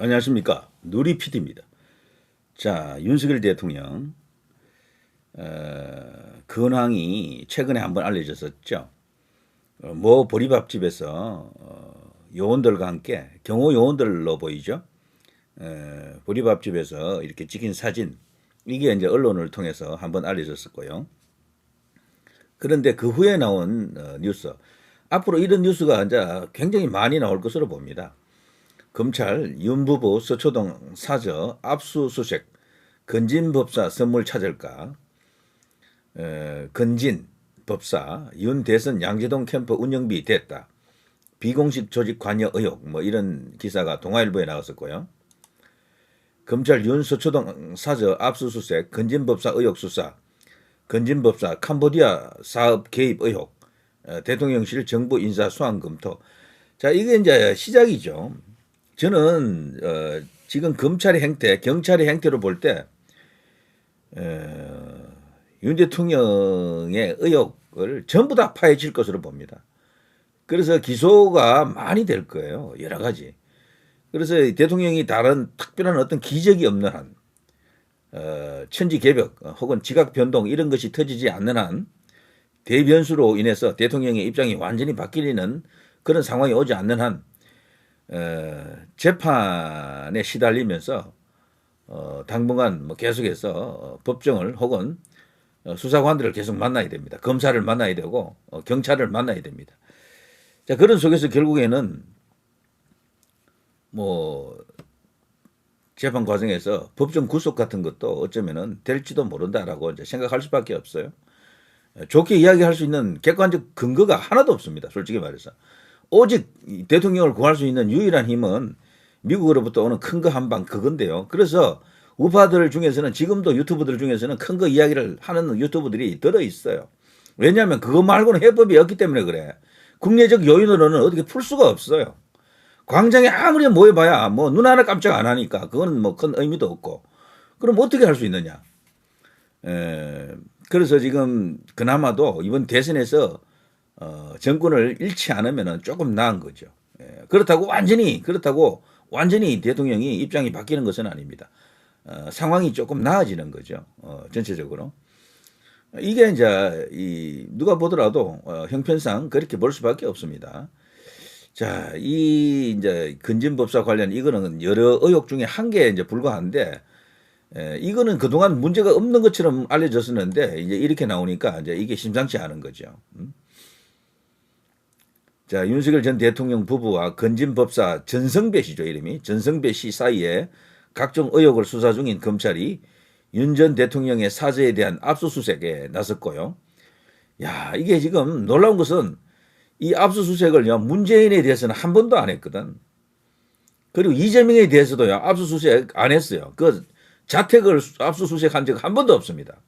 안녕하십니까 누리 PD입니다. 자 윤석열 대통령 어, 근황이 최근에 한번 알려졌었죠. 어, 뭐 보리밥집에서 어, 요원들과 함께 경호 요원들로 보이죠. 에, 보리밥집에서 이렇게 찍힌 사진 이게 이제 언론을 통해서 한번 알려졌었고요. 그런데 그 후에 나온 어, 뉴스 앞으로 이런 뉴스가 이제 굉장히 많이 나올 것으로 봅니다. 검찰 윤부부 서초동 사저 압수수색 건진 법사 선물 찾을까? 에, 건진 법사 윤 대선 양재동 캠프 운영비 됐다. 비공식 조직 관여 의혹 뭐 이런 기사가 동아일보에 나왔었고요. 검찰 윤 서초동 사저 압수수색 건진 법사 의혹 수사. 건진 법사 캄보디아 사업 개입 의혹. 에, 대통령실 정부 인사 수환 검토. 자 이게 이제 시작이죠. 저는 어, 지금 검찰의 행태, 경찰의 행태로 볼 때 윤 대통령의 의혹을 전부 다 파헤칠 것으로 봅니다. 그래서 기소가 많이 될 거예요. 여러 가지. 그래서 대통령이 다른 특별한 어떤 기적이 없는 한, 어, 천지 개벽 혹은 지각 변동 이런 것이 터지지 않는 한 대변수로 인해서 대통령의 입장이 완전히 바뀌는 그런 상황이 오지 않는 한 어, 재판에 시달리면서 어, 당분간 뭐 계속해서 어, 법정을 혹은 어, 수사관들을 계속 만나야 됩니다. 검사를 만나야 되고 어, 경찰을 만나야 됩니다. 자 그런 속에서 결국에는 뭐 재판 과정에서 법정 구속 같은 것도 어쩌면은 될지도 모른다라고 이제 생각할 수밖에 없어요. 좋게 이야기할 수 있는 객관적 근거가 하나도 없습니다. 솔직히 말해서. 오직 대통령을 구할 수 있는 유일한 힘은 미국으로부터 오는 큰 거 한 방 그건데요. 그래서 우파들 중에서는 지금도 유튜브들 중에서는 큰 거 이야기를 하는 유튜브들이 들어 있어요. 왜냐하면 그거 말고는 해법이 없기 때문에 그래. 국내적 요인으로는 어떻게 풀 수가 없어요. 광장에 아무리 모여봐야 뭐 눈 하나 깜짝 안 하니까 그건 뭐 큰 의미도 없고. 그럼 어떻게 할 수 있느냐? 에, 그래서 지금 그나마도 이번 대선에서 어, 정권을 잃지 않으면 조금 나은 거죠. 예, 그렇다고 완전히 그렇다고 완전히 대통령이 입장이 바뀌는 것은 아닙니다. 어, 상황이 조금 나아지는 거죠. 어, 전체적으로. 이게 이제 이 누가 보더라도 어, 형편상 그렇게 볼 수밖에 없습니다. 자, 이 이제 근진법사 관련 이거는 여러 의혹 중에 한 개에 이제 불과한데 에, 이거는 그동안 문제가 없는 것처럼 알려졌었는데 이제 이렇게 나오니까 이제 이게 심상치 않은 거죠. 음? 자, 윤석열 전 대통령 부부와 건진 법사 전성배 씨죠, 이름이. 전성배 씨 사이에 각종 의혹을 수사 중인 검찰이 윤 전 대통령의 사저에 대한 압수수색에 나섰고요. 야, 이게 지금 놀라운 것은 이 압수수색을요, 문재인에 대해서는 한 번도 안 했거든. 그리고 이재명에 대해서도요, 압수수색 안 했어요. 그 자택을 압수수색 한 적 한 번도 없습니다.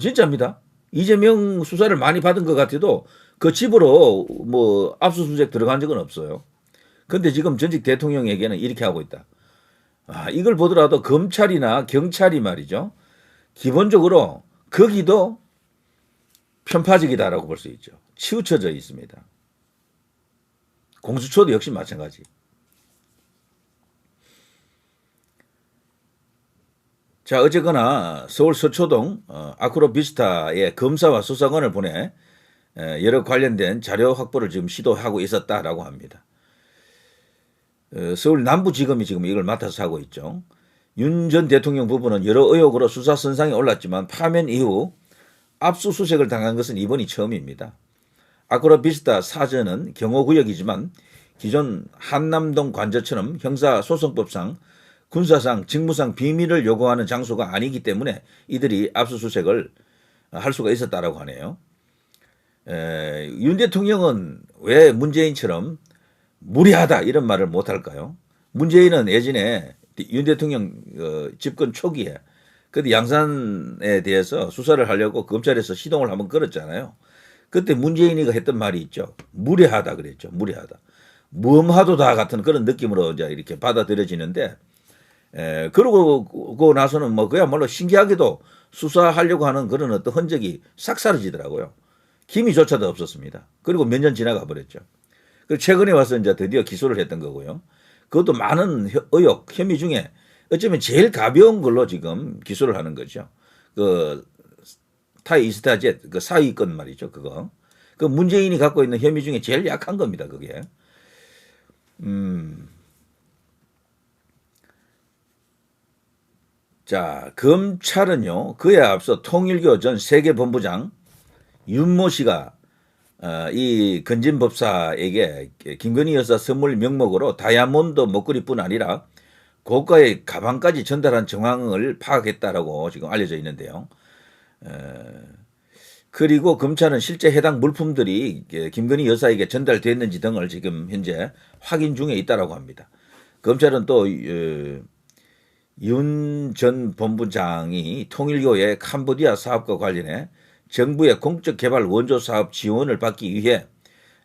진짜입니다. 이재명 수사를 많이 받은 것 같아도 그 집으로 뭐 압수수색 들어간 적은 없어요. 근데 지금 전직 대통령에게는 이렇게 하고 있다. 아, 이걸 보더라도 검찰이나 경찰이 말이죠. 기본적으로 거기도 편파적이다라고 볼 수 있죠. 치우쳐져 있습니다. 공수처도 역시 마찬가지. 자, 어쨌거나 서울 서초동 어, 아크로비스타의 검사와 수사관을 보내 여러 관련된 자료 확보를 지금 시도하고 있었다라고 합니다. 어, 서울 남부지검이 지금 이걸 맡아서 하고 있죠. 윤 전 대통령 부부는 여러 의혹으로 수사 선상에 올랐지만 파면 이후 압수수색을 당한 것은 이번이 처음입니다. 아크로비스타 사저는 경호구역이지만 기존 한남동 관저처럼 형사소송법상 군사상 직무상 비밀을 요구하는 장소가 아니기 때문에 이들이 압수수색을 할 수가 있었다라고 하네요. 에, 윤 대통령은 왜 문재인처럼 무리하다 이런 말을 못할까요? 문재인은 예전에 윤 대통령 어, 집권 초기에 그때 양산에 대해서 수사를 하려고 검찰에서 시동을 한번 걸었잖아요. 그때 문재인이가 했던 말이 있죠. 무례하다 그랬죠. 무례하다. 무엄하도다 같은 그런 느낌으로 이제 이렇게 받아들여지는데, 에, 그러고 나서는 뭐 그야말로 신기하게도 수사하려고 하는 그런 어떤 흔적이 싹 사라지더라고요. 기미조차도 없었습니다. 그리고 몇 년 지나가 버렸죠. 그리고 최근에 와서 이제 드디어 기소를 했던 거고요. 그것도 많은 혀- 의혹, 혐의 중에 어쩌면 제일 가벼운 걸로 지금 기소를 하는 거죠. 그 타이 이스타젯 그 사위권 말이죠. 그거. 그 문재인이 갖고 있는 혐의 중에 제일 약한 겁니다. 그게. 음. 자, 검찰은요. 그에 앞서 통일교 전 세계본부장 윤모 씨가 어, 이 건진 법사에게 김건희 여사 선물 명목으로 다이아몬드 목걸이뿐 아니라 고가의 가방까지 전달한 정황을 파악했다라고 지금 알려져 있는데요. 에, 그리고 검찰은 실제 해당 물품들이 예, 김건희 여사에게 전달됐는지 등을 지금 현재 확인 중에 있다라고 합니다. 검찰은 또 어, 윤전 본부장이 통일교의 캄보디아 사업과 관련해 정부의 공적 개발 원조 사업 지원을 받기 위해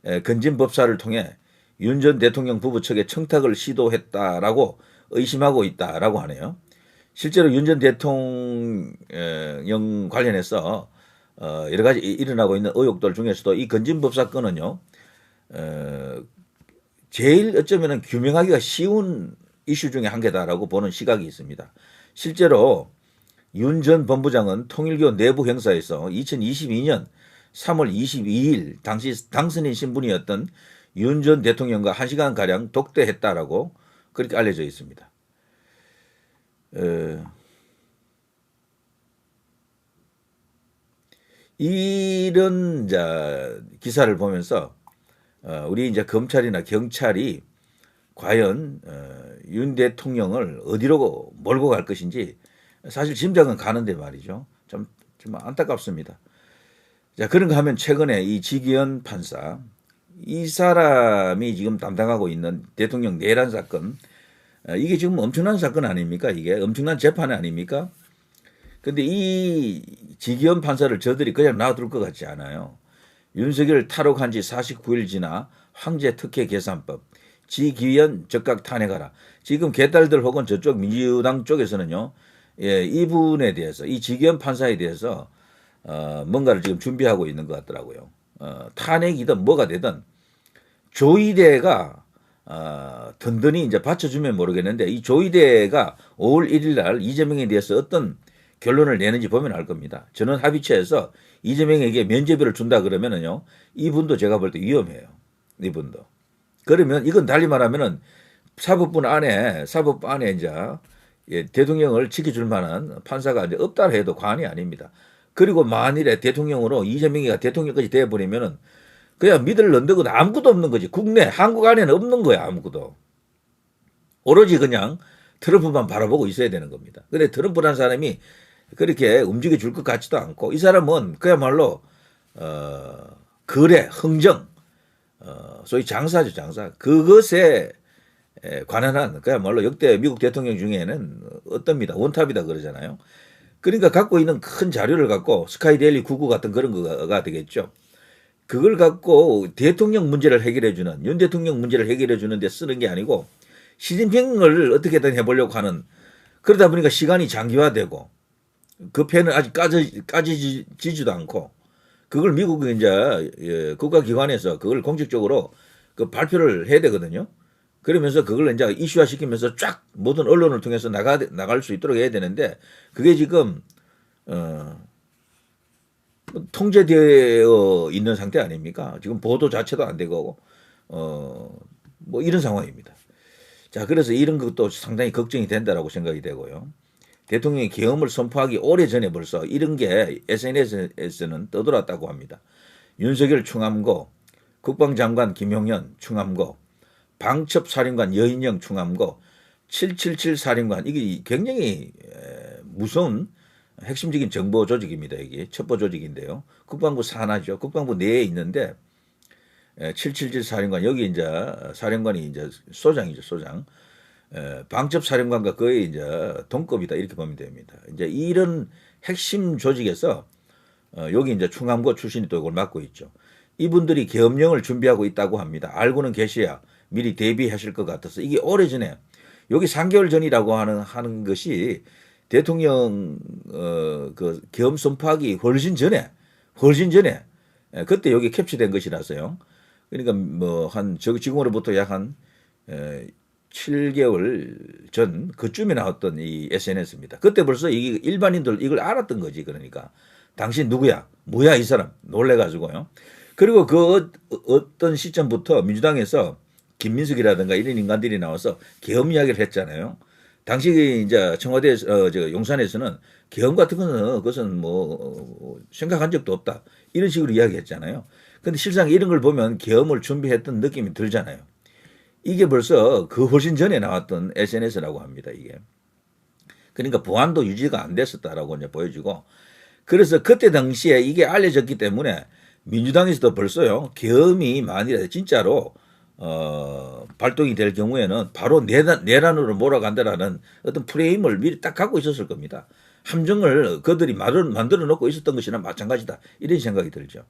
에, 건진 법사를 통해 윤 전 대통령 부부 측에 청탁을 시도했다라고 의심하고 있다라고 하네요. 실제로 윤 전 대통령 관련해서 어, 여러 가지 이- 일어나고 있는 의혹들 중에서도 이 건진 법사 건은요, 어, 제일 어쩌면은 규명하기가 쉬운 이슈 중에 한 개다라고 보는 시각이 있습니다. 실제로 윤 전 본부장은 통일교 내부 행사에서 2022년 3월 22일 당시 당선인 신분이었던 윤 전 대통령과 1시간 가량 독대했다라고 그렇게 알려져 있습니다. 어, 이런 자 기사를 보면서 어, 우리 이제 검찰이나 경찰이 과연 어, 윤 대통령을 어디로 몰고 갈 것인지 사실 짐작은 가는데 말이죠. 좀, 좀 안타깝습니다. 자, 그런가 하면 최근에 이 지기현 판사, 이 사람이 지금 담당하고 있는 대통령 내란 사건, 어, 이게 지금 엄청난 사건 아닙니까? 이게 엄청난 재판 아닙니까? 근데 이 지기현 판사를 저들이 그냥 놔둘 것 같지 않아요. 윤석열 탈옥한 지 49일 지나 황제 특혜 계산법, 지기현 적각 탄핵하라. 지금 개딸들 혹은 저쪽 민주당 쪽에서는요, 예, 이분에 대해서, 이 지기현 판사에 대해서, 어, 뭔가를 지금 준비하고 있는 것 같더라고요. 어, 탄핵이든 뭐가 되든 조이대가 어, 든든히 이제 받쳐주면 모르겠는데 이 조이대가 5월 1일 날 이재명에 대해서 어떤 결론을 내는지 보면 알 겁니다. 저는 합의체에서 이재명에게 면죄비를 준다 그러면은요, 이분도 제가 볼 때 위험해요. 이분도. 그러면 이건 달리 말하면은 사법부 안에 사법부 안에 이제 예, 대통령을 지켜줄 만한 판사가 이제 없다 해도 과언이 아닙니다. 그리고 만일에 대통령으로 이재명이가 대통령까지 돼버리면은 그냥 믿을 런덕은 아무것도 없는 거지. 국내 한국 안에는 없는 거야 아무것도. 오로지 그냥 트럼프만 바라보고 있어야 되는 겁니다. 근데 트럼프라는 사람이 그렇게 움직여 줄 것 같지도 않고 이 사람은 그야말로 어 거래, 흥정, 어 소위 장사죠 장사. 그것에 에, 관한한 그야말로 역대 미국 대통령 중에는 어떻습니다. 원탑이다 그러잖아요. 그러니까 갖고 있는 큰 자료를 갖고 스카이데일리 99 같은 그런 거가 되겠죠. 그걸 갖고 대통령 문제를 해결해 주는 윤 대통령 문제를 해결해 주는데 쓰는 게 아니고 시진핑을 어떻게든 해보려고 하는 그러다 보니까 시간이 장기화되고 그 펜은 아직 까지 까지지지도 않고 그걸 미국 이제 예, 국가기관에서 그걸 공식적으로 그 발표를 해야 되거든요. 그러면서 그걸 이제 이슈화 시키면서 쫙 모든 언론을 통해서 나가 나갈 수 있도록 해야 되는데 그게 지금 어 통제되어 있는 상태 아닙니까? 지금 보도 자체도 안 되고 어 뭐 이런 상황입니다. 자 그래서 이런 것도 상당히 걱정이 된다라고 생각이 되고요. 대통령이 계엄을 선포하기 오래 전에 벌써 이런 게 SNS에서는 떠돌았다고 합니다. 윤석열 충암고, 국방장관 김용현 충암고, 방첩 사령관 여인영 충암고, 777 사령관 이게 굉장히 에, 무서운 핵심적인 정보 조직입니다. 이게 첩보 조직인데요. 국방부 산하죠. 국방부 내에 있는데 777 사령관 여기 이제 사령관이 이제 소장이죠. 소장. 에, 방첩 사령관과 거의 이제 동급이다 이렇게 보면 됩니다. 이제 이런 핵심 조직에서 어, 여기 이제 충암고 출신이 또 이걸 맡고 있죠. 이분들이 계엄령을 준비하고 있다고 합니다. 알고는 계셔야 미리 대비하실 것 같아서 이게 오래전에 여기 3개월 전이라고 하는 하는 것이 대통령 어그 계엄 선포하기 훨씬 전에 훨씬 전에 에, 그때 여기 캡처된 것이라서요. 그러니까 뭐한저 지금으로부터 약한 7개월 전 그쯤에 나왔던 이 SNS입니다. 그때 벌써 이 일반인들 이걸 알았던 거지 그러니까 당신 누구야? 뭐야 이 사람? 놀래가지고요. 그리고 그 어- 어떤 시점부터 민주당에서 김민숙이라든가 이런 인간들이 나와서 계엄 이야기를 했잖아요. 당시 이제 청와대 어, 저 용산에서는 계엄 같은 거는 그것은 뭐 어, 생각한 적도 없다 이런 식으로 이야기했잖아요. 근데 실상 이런 걸 보면 계엄을 준비했던 느낌이 들잖아요. 이게 벌써 그 훨씬 전에 나왔던 SNS라고 합니다. 이게 그러니까 보안도 유지가 안 됐었다라고 이제 보여지고 그래서 그때 당시에 이게 알려졌기 때문에 민주당에서도 벌써요 계엄이 만일에 진짜로 어, 발동이 될 경우에는 바로 내란, 내란으로 몰아간다라는 어떤 프레임을 미리 딱 갖고 있었을 겁니다. 함정을 그들이 만들어, 놓고 있었던 것이나 마찬가지다. 이런 생각이 들죠.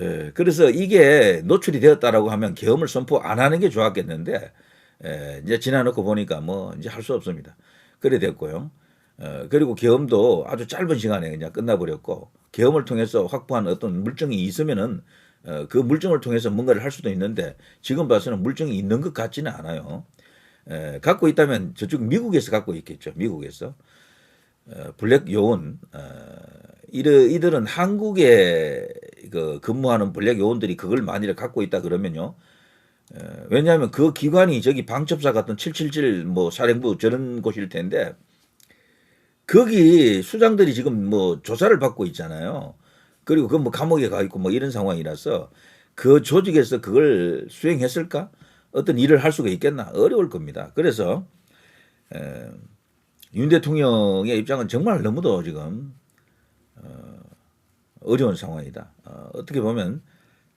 예, 그래서 이게 노출이 되었다라고 하면 계엄을 선포 안 하는 게 좋았겠는데, 예, 이제 지나놓고 보니까 뭐 이제 할 수 없습니다. 그래 됐고요. 어, 그리고 계엄도 아주 짧은 시간에 그냥 끝나버렸고, 계엄을 통해서 확보한 어떤 물증이 있으면은 어, 그 물증을 통해서 뭔가를 할 수도 있는데 지금 봐서는 물증이 있는 것 같지는 않아요. 에, 갖고 있다면 저쪽 미국에서 갖고 있겠죠. 미국에서 어, 블랙 요원 어, 이들, 이들은 한국에 그 근무하는 블랙 요원들이 그걸 만일에 갖고 있다 그러면요. 에, 왜냐하면 그 기관이 저기 방첩사 같은 777 뭐 사령부 저런 곳일 텐데 거기 수장들이 지금 뭐 조사를 받고 있잖아요. 그리고 그 뭐 감옥에 가 있고 뭐 이런 상황이라서 그 조직에서 그걸 수행했을까? 어떤 일을 할 수가 있겠나? 어려울 겁니다. 그래서 에, 윤 대통령의 입장은 정말 너무도 지금 어, 어려운 상황이다. 어, 어떻게 보면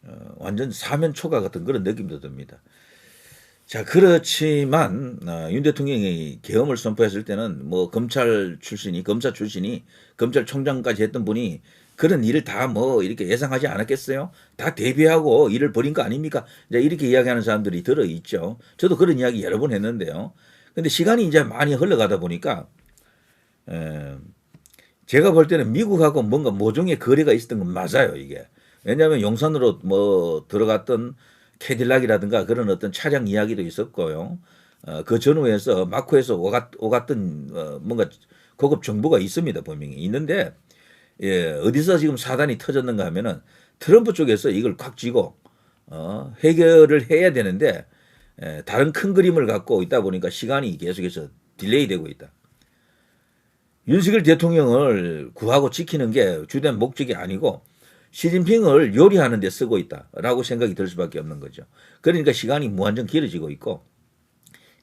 어, 완전 사면 초과 같은 그런 느낌도 듭니다. 자 그렇지만 어, 윤 대통령이 계엄을 선포했을 때는 뭐 검찰 출신이 검사 출신이 검찰총장까지 했던 분이 그런 일을 다 뭐 이렇게 예상하지 않았겠어요? 다 대비하고 일을 벌인 거 아닙니까? 이제 이렇게 이야기하는 사람들이 들어 있죠. 저도 그런 이야기 여러 번 했는데요. 근데 시간이 이제 많이 흘러가다 보니까 에, 제가 볼 때는 미국하고 뭔가 모종의 거래가 있었던 건 맞아요, 이게. 왜냐하면 용산으로 뭐 들어갔던 캐딜락이라든가 그런 어떤 차량 이야기도 있었고요. 어, 그 전후에서 마코에서 오갔, 오갔던 어, 뭔가 고급 정보가 있습니다, 분명히. 있는데 예, 어디서 지금 사단이 터졌는가 하면은 트럼프 쪽에서 이걸 꽉 쥐고 어, 해결을 해야 되는데 예, 다른 큰 그림을 갖고 있다 보니까 시간이 계속해서 딜레이 되고 있다. 윤석열 대통령을 구하고 지키는 게 주된 목적이 아니고 시진핑을 요리하는 데 쓰고 있다라고 생각이 들 수밖에 없는 거죠. 그러니까 시간이 무한정 길어지고 있고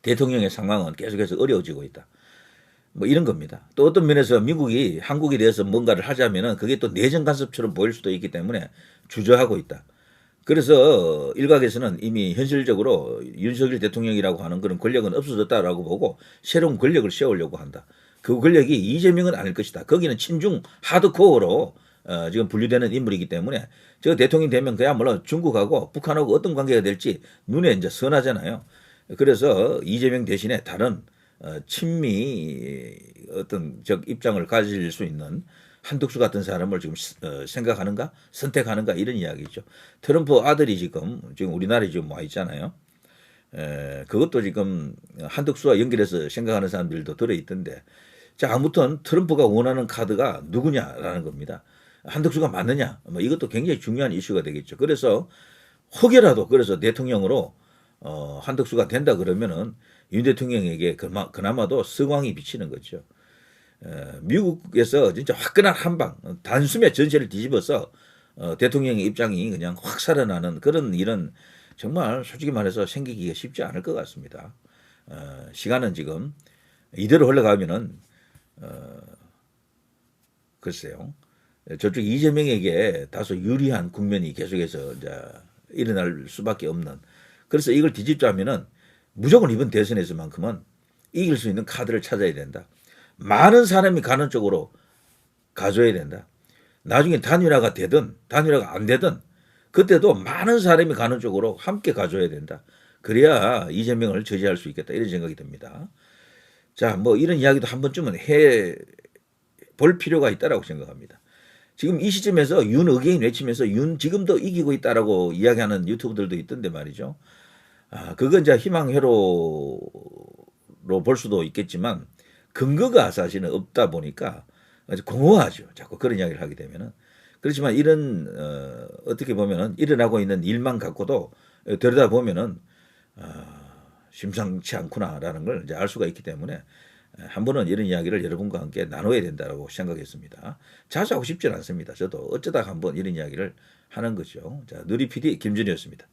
대통령의 상황은 계속해서 어려워지고 있다. 뭐 이런 겁니다. 또 어떤 면에서 미국이 한국에 대해서 뭔가를 하자면은 그게 또 내정 간섭처럼 보일 수도 있기 때문에 주저하고 있다. 그래서 일각에서는 이미 현실적으로 윤석열 대통령이라고 하는 그런 권력은 없어졌다라고 보고 새로운 권력을 세우려고 한다. 그 권력이 이재명은 아닐 것이다. 거기는 친중 하드코어로 어, 지금 분류되는 인물이기 때문에 저 대통령 되면 그야말로 중국하고 북한하고 어떤 관계가 될지 눈에 이제 선하잖아요. 그래서 이재명 대신에 다른 어, 친미 어떤 적 입장을 가질 수 있는 한덕수 같은 사람을 지금 어, 생각하는가 선택하는가 이런 이야기죠. 트럼프 아들이 지금 지금 우리나라에 지금 와 있잖아요. 에, 그것도 지금 한덕수와 연결해서 생각하는 사람들도 들어 있던데 자 아무튼 트럼프가 원하는 카드가 누구냐라는 겁니다. 한덕수가 맞느냐 뭐 이것도 굉장히 중요한 이슈가 되겠죠. 그래서 혹여라도 그래서 대통령으로 어, 한덕수가 된다 그러면은 윤 대통령에게 그나마, 그나마도 성황이 비치는 거죠. 에, 미국에서 진짜 화끈한 한방, 단숨에 전세를 뒤집어서 어, 대통령의 입장이 그냥 확 살아나는 그런 일은 정말 솔직히 말해서 생기기가 쉽지 않을 것 같습니다. 어, 시간은 지금 이대로 흘러가면은 어, 글쎄요. 저쪽 이재명에게 다소 유리한 국면이 계속해서 이제 일어날 수밖에 없는. 그래서 이걸 뒤집자면은 무조건 이번 대선에서만큼은 이길 수 있는 카드를 찾아야 된다. 많은 사람이 가는 쪽으로 가져야 된다. 나중에 단일화가 되든 단일화가 안 되든 그때도 많은 사람이 가는 쪽으로 함께 가져야 된다. 그래야 이재명을 저지할 수 있겠다. 이런 생각이 듭니다. 자, 뭐 이런 이야기도 한 번쯤은 해 볼 필요가 있다라고 생각합니다. 지금 이 시점에서 윤 의견 외치면서 윤 지금도 이기고 있다라고 이야기하는 유튜브들도 있던데 말이죠. 아, 그건 이제 희망회로로 볼 수도 있겠지만 근거가 사실은 없다 보니까 아주 공허하죠. 자꾸 그런 이야기를 하게 되면은 그렇지만 이런 어, 어떻게 보면은 일어나고 있는 일만 갖고도 들여다 보면은 아, 심상치 않구나라는 걸 이제 알 수가 있기 때문에 한 번은 이런 이야기를 여러분과 함께 나눠야 된다고 생각했습니다. 자주 하고 싶지는 않습니다. 저도 어쩌다 한 번 이런 이야기를 하는 거죠. 자, 누리 PD 김준이었습니다.